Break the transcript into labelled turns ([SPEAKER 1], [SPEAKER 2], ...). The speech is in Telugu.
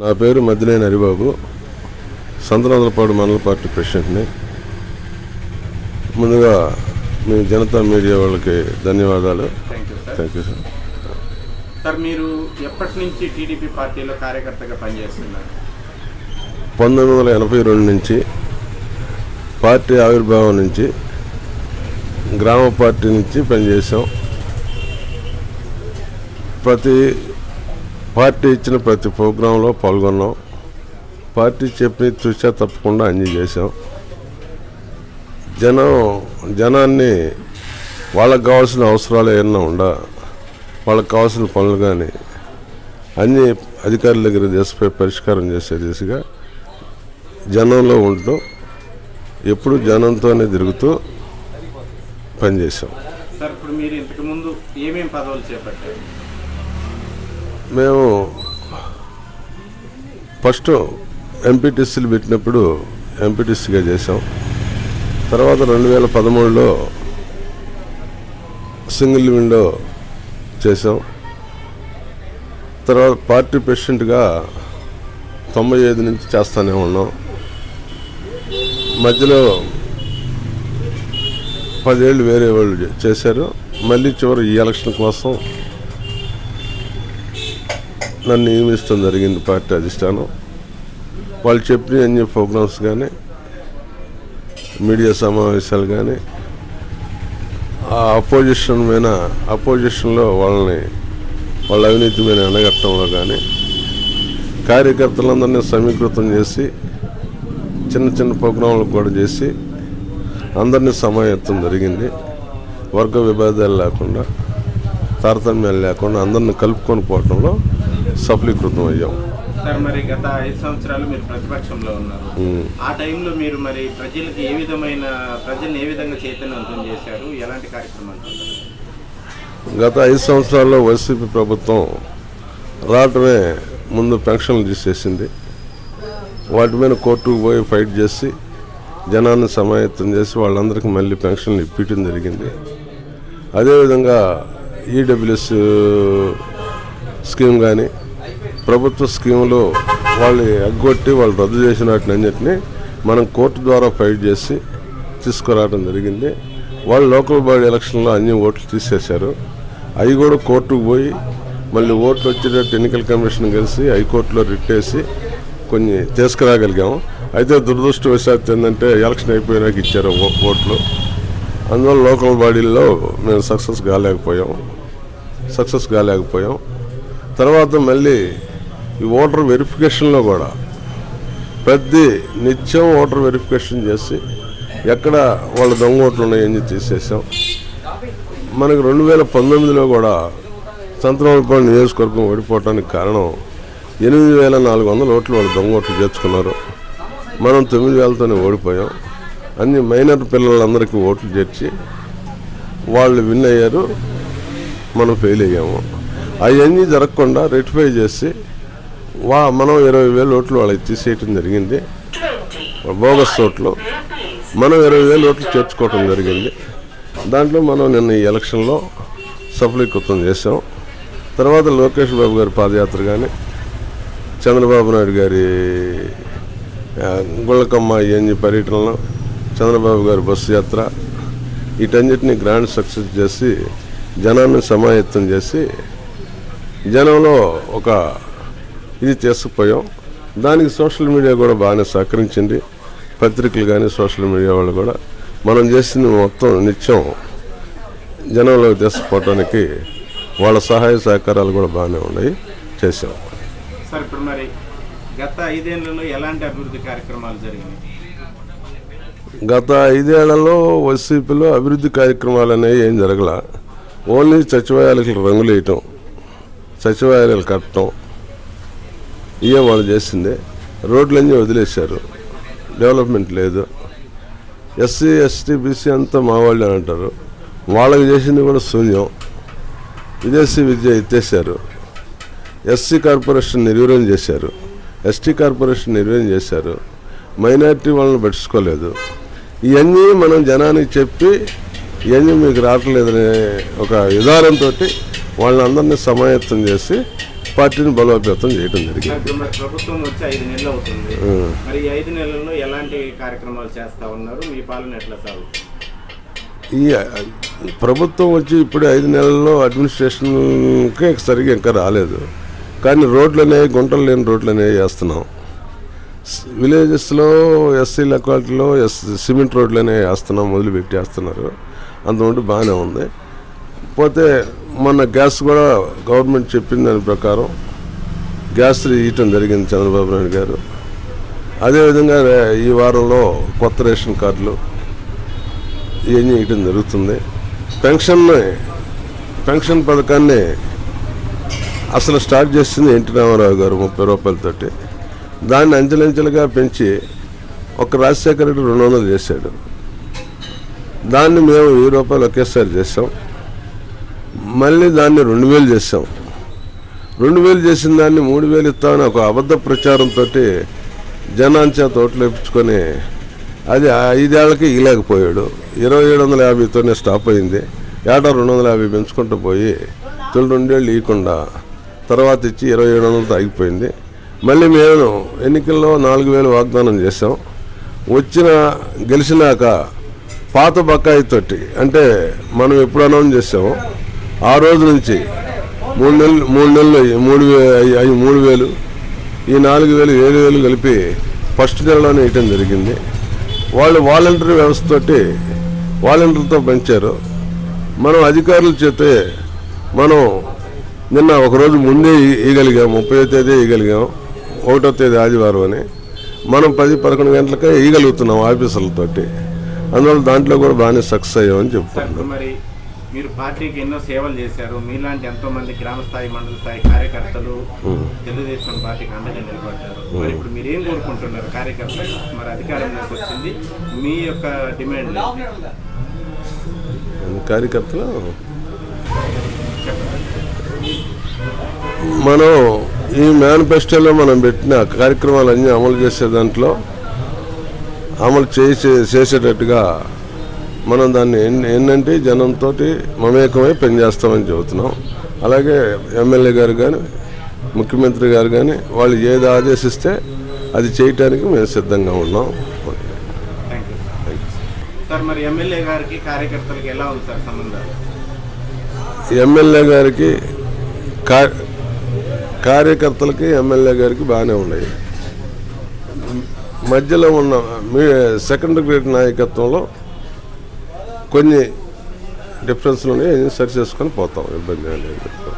[SPEAKER 1] నా పేరు మద్దినేని హరిబాబు. సంతనందలపాడు మండల పార్టీ ప్రెసిడెంట్ని. ముందుగా మీ జనతా మీడియా వాళ్ళకి ధన్యవాదాలు.
[SPEAKER 2] Thank you sir
[SPEAKER 1] thank you sir
[SPEAKER 2] sir మీరు ఎప్పటి నుంచి టీడీపీ పార్టీలో కార్యకర్తగా పనిచేస్తున్నారు?
[SPEAKER 1] పంతొమ్మిది వందల ఎనభై రెండు నుంచి పార్టీ ఆవిర్భావం నుంచి గ్రామ పార్టీ నుంచి పనిచేసాం ప్రతి పార్టీ ఇచ్చిన ప్రతి ప్రోగ్రాంలో పాల్గొన్నాం. పార్టీ చెప్పి చూసా తప్పకుండా అన్నీ చేసాం జనం జనాన్ని వాళ్ళకు కావాల్సిన అవసరాలు ఏమన్నా ఉండా వాళ్ళకి కావాల్సిన పనులు కానీ అన్ని అధికారుల దగ్గర చేసిపోయి పరిష్కారం చేసే దిశగా జనంలో ఉంటూ ఎప్పుడు జనంతోనే తిరుగుతూ పనిచేసాం
[SPEAKER 2] సార్ ఇప్పుడు మీరు ఇంతకుముందు ఏమేమి పదవులు చేపట్టారు?
[SPEAKER 1] మేము ఫస్ట్ ఎంపీటీసీలు పెట్టినప్పుడు ఎంపీటీసీగా చేసాం తర్వాత రెండు వేల పదమూడులో సింగిల్ విండో చేసాం తర్వాత పార్టీ ప్రెసిడెంట్గా తొంభై ఐదు నుంచి చేస్తూనే ఉన్నాం. మధ్యలో పదేళ్ళు వేరే వాళ్ళు చేశారు. మళ్ళీ చివరి ఈ ఎలక్షన్ కోసం నన్ను నియమించడం జరిగింది పార్టీ అధిష్టానం. వాళ్ళు చెప్పిన అన్ని ప్రోగ్రామ్స్ కానీ మీడియా సమావేశాలు కానీ ఆ అపోజిషన్ మీద అపోజిషన్లో వాళ్ళని వాళ్ళ అవినీతి మీద ఎండగట్టడంలో కానీ కార్యకర్తలందరినీ సమీకృతం చేసి చిన్న చిన్న ప్రోగ్రాంలు కూడా చేసి అందరినీ సమాయత్తం జరిగింది. వర్గ విభేదాలు లేకుండా తారతమ్యాలు లేకుండా అందరిని కలుపుకొని పోవటంలో సఫలీకృతం అయ్యాం.
[SPEAKER 2] సార్ మరి గత ఐదు సంవత్సరాలు మీరు ప్రతిపక్షంలో ఉన్నారు.
[SPEAKER 1] ఉమ్.
[SPEAKER 2] ఆ టైంలో మీరు మరి ప్రజలకు ఏ విధమైన ప్రజల్ని ఏ విధంగా చైతన్యవంతం చేశారు? ఎలాంటి కార్యక్రమాలు చేశారు?
[SPEAKER 1] గత ఐదు సంవత్సరాల్లో వైసీపీ ప్రభుత్వం రావటమే ముందు పెన్షన్లు తీసేసింది. వాటి మీద కోర్టుకు పోయి ఫైట్ చేసి జనాన్ని సమాయత్తం చేసి వాళ్ళందరికీ మళ్ళీ పెన్షన్లు ఇప్పించడం జరిగింది. అదేవిధంగా ఈడబ్ల్యూఎస్ స్కీమ్ కానీ ప్రభుత్వ స్కీములు వాళ్ళు ఎగ్గొట్టి వాళ్ళు రద్దు చేసిన వాటిని అన్నింటినీ మనం కోర్టు ద్వారా ఫైట్ చేసి తీసుకురావడం జరిగింది. వాళ్ళు లోకల్ బాడీ ఎలక్షన్లో అన్ని ఓట్లు తీసేశారు. అవి కూడా కోర్టుకు పోయి మళ్ళీ ఓట్లు వచ్చేటట్టు ఎన్నికల కమిషన్ కలిసి హైకోర్టులో రిట్టేసి కొన్ని తీసుకురాగలిగాము. అయితే దురదృష్టవశాత్తు ఏంటంటే ఎలక్షన్ అయిపోయినాక ఇచ్చారు ఓ- ఓట్లు. అందువల్ల లోకల్ బాడీల్లో మేము సక్సెస్ కాలేకపోయాం సక్సెస్ కాలేకపోయాం తర్వాత మళ్ళీ ఈ ఓటర్ వెరిఫికేషన్లో కూడా ప్రతి నిత్యం ఓటర్ వెరిఫికేషన్ చేసి ఎక్కడ వాళ్ళ దొంగ ఓట్లు ఉన్నాయని తీసేసాం. మనకు రెండు వేల పంతొమ్మిదిలో కూడా సంతనోల్పాడు నియోజకవర్గం ఓడిపోవడానికి కారణం ఎనిమిది వేల నాలుగు వందల ఓట్లు వాళ్ళు దొంగ ఓట్లు చేర్చుకున్నారు. మనం తొమ్మిది వేలతోనే ఓడిపోయాం. అన్ని మైనర్ పిల్లలందరికీ ఓట్లు చేర్చి వాళ్ళు విన్ అయ్యారు. మనం ఫెయిల్ అయ్యాము. అవన్నీ జరగకుండా రెక్టిఫై చేసి వా మనం ఇరవై వేల ఓట్లు వాళ్ళకి తీసేయటం జరిగింది. బోగస్ ఓట్లు. మనం ఇరవై వేల ఓట్లు చేర్చుకోవటం జరిగింది. దాంట్లో మనం నిన్న ఈ ఎలక్షన్లో సఫలీకృతం చేసాం తర్వాత లోకేష్ బాబు గారి పాదయాత్ర కానీ చంద్రబాబు నాయుడు గారి గుళ్ళకమ్మ ఇవన్నీ పర్యటనలు చంద్రబాబు గారి బస్సు యాత్ర వీటన్నిటిని గ్రాండ్ సక్సెస్ చేసి జనాన్ని సమాయత్తం చేసి జనంలో ఒక ఇది తీసుకుపోయాం దానికి సోషల్ మీడియా కూడా బాగానే సహకరించింది. పత్రికలు కానీ సోషల్ మీడియా వాళ్ళు కూడా మనం చేసింది మొత్తం నిత్యం జనంలోకి తీసుకుపోవటానికి వాళ్ళ సహాయ సహకారాలు కూడా బాగానే ఉన్నాయి. చేసాం
[SPEAKER 2] సార్ ఇప్పుడు మరి గత ఐదేళ్ళలో ఎలాంటి అభివృద్ధి కార్యక్రమాలు జరిగినాయి?
[SPEAKER 1] గత ఐదేళ్ళలో వైసీపీలో అభివృద్ధి కార్యక్రమాలు అనేవి ఏం జరగల. ఓన్లీ సచివాలయాలకు రంగులు వేయటం సచివాలయాలు కట్టడం ఇవే వాళ్ళు చేసిందే. రోడ్లన్నీ వదిలేశారు. డెవలప్మెంట్ లేదు. ఎస్సీ ఎస్టీ బీసీ అంతా మా వాళ్ళు అని అంటారు. వాళ్ళకి చేసింది కూడా శూన్యం. విదేశీ విద్య ఎత్తేసారు ఎస్సీ కార్పొరేషన్ నిర్వీర్యం చేశారు. ఎస్టీ కార్పొరేషన్ నిర్వీర్యం చేశారు. మైనారిటీ వాళ్ళని పట్టించుకోలేదు. ఇవన్నీ మనం జనానికి చెప్పి ఇవన్నీ మీకు రావట్లేదనే ఒక విధానంతో వాళ్ళని అందరినీ సమాయత్తం చేసి పార్టీని బలోపేతం చేయడం జరిగింది.
[SPEAKER 2] ప్రభుత్వం వచ్చి ఐదు నెలలు అవుతుంది.
[SPEAKER 1] ఉం.
[SPEAKER 2] మరి ఈ ఐదు నెలల్లో ఎలాంటి కార్యక్రమాలు చేస్తా ఉన్నారు? మీ పాలన ఎట్లా సాగుతుంది
[SPEAKER 1] ఈ ప్రభుత్వం వచ్చి ఇప్పుడు ఐదు నెలల్లో అడ్మినిస్ట్రేషన్కే సరిగా ఇంకా రాలేదు. కానీ రోడ్లు అనేవి గుంటలు లేని రోడ్లు అనేవి వేస్తున్నాం విలేజెస్లో ఎస్సీ లెక్వాలిటీలో ఎస్ సిమెంట్ రోడ్లు అనేవి వేస్తున్నాం మొదలుపెట్టి వేస్తున్నారు. అంతమంది బాగానే ఉంది. పోతే మొన్న గ్యాస్ కూడా గవర్నమెంట్ చెప్పిన దాని ప్రకారం గ్యాస్ ఇవ్వటం జరిగింది చంద్రబాబు నాయుడు గారు. అదేవిధంగా ఈ వారంలో కొత్త రేషన్ కార్డులు ఇవన్నీ ఇవ్వటం జరుగుతుంది. పెన్షన్ పెన్షన్ పథకాన్ని అసలు స్టార్ట్ చేసింది ఎన్టీ రామారావు గారు ముప్పై రూపాయలతోటి దాన్ని అంచెలంచెలుగా పెంచి ఒక రాజశేఖర రెడ్డి రెండు వందలు చేశాడు. దాన్ని మేము వెయ్యి రూపాయలు ఒకేసారి చేసాం మళ్ళీ దాన్ని రెండు వేలు చేసాం రెండు వేలు చేసిన దాన్ని మూడు వేలు ఇస్తామని ఒక అబద్ధ ప్రచారంతో జనాంచా తోటలేపించుకొని అది ఐదేళ్ళకి ఇగలేకపోయాడు ఇరవై ఏడు వందల యాభైతోనే స్టాప్ అయింది. ఏటా రెండు వందల యాభై పెంచుకుంటూ పోయి తొలి రెండేళ్ళు ఇవ్వకుండా తర్వాత ఇచ్చి ఇరవై ఏడు వందలతో ఆగిపోయింది. మళ్ళీ మేము ఎన్నికల్లో నాలుగు వేలు వాగ్దానం చేసాం వచ్చిన గెలిచినాక పాత బకాయితోటి అంటే మనం ఎప్పుడు అనౌన్స్ చేసామో ఆ రోజు నుంచి మూడు నెలలు మూడు నెలలు మూడు అవి మూడు వేలు ఈ నాలుగు వేలు ఏడు వేలు కలిపి ఫస్ట్ నెలలోనే వేయటం జరిగింది. వాళ్ళు వాలంటరీ వ్యవస్థతోటి వాలంటీర్తో పెంచారు. మనం అధికారుల చేతే మనం నిన్న ఒకరోజు ముందే ఇ- ముప్పై తేదీ ఇవ్వగలిగాం ఒకటో తేదీ ఆదివారం అని. మనం పది పదకొండు గంటలకే ఇవ్వగలుగుతున్నాం ఆఫీసర్లతోటి అందువల్ల దాంట్లో కూడా బాగానే సక్సెస్ అయ్యామని చెప్తున్నాం
[SPEAKER 2] మరి పార్టీకి ఎన్నో సేవలు చేశారు. మీలాంటి ఎంతో మంది గ్రామ స్థాయి మండల స్థాయి కార్యకర్తలు తెలుగుదేశం పార్టీకి అండగా నిలబడ్డారు. మరి ఇప్పుడు మీరు ఏం కోరుకుంటున్నారు? కార్యకర్తలు మరి అధికారంలోకి వచ్చింది మీ యొక్క డిమాండ్
[SPEAKER 1] కార్యకర్తలు? మనం ఈ మేనిఫెస్టోలో మనం పెట్టిన కార్యక్రమాలన్నీ అమలు చేసే దాంట్లో అమలు చేసే చేసేటట్టుగా మనం దాన్ని ఏంటంటే జనంతో మమేకమై పనిచేస్తామని చెబుతున్నాం. అలాగే ఎమ్మెల్యే గారు కానీ ముఖ్యమంత్రి గారు కానీ వాళ్ళు ఏది ఆదేశిస్తే అది చేయటానికి మేము సిద్ధంగా ఉన్నాం.
[SPEAKER 2] ఎమ్మెల్యే గారికి కార్యకర్తలకి
[SPEAKER 1] ఎమ్మెల్యే గారికి బాగానే ఉన్నాయి. మధ్యలో ఉన్న మీ సెకండ్ గ్రేడ్ నాయకత్వంలో కొన్ని డిఫరెన్స్లు ఉన్నాయి సరి చేసుకొని పోతాం ఇబ్బంది లేదు.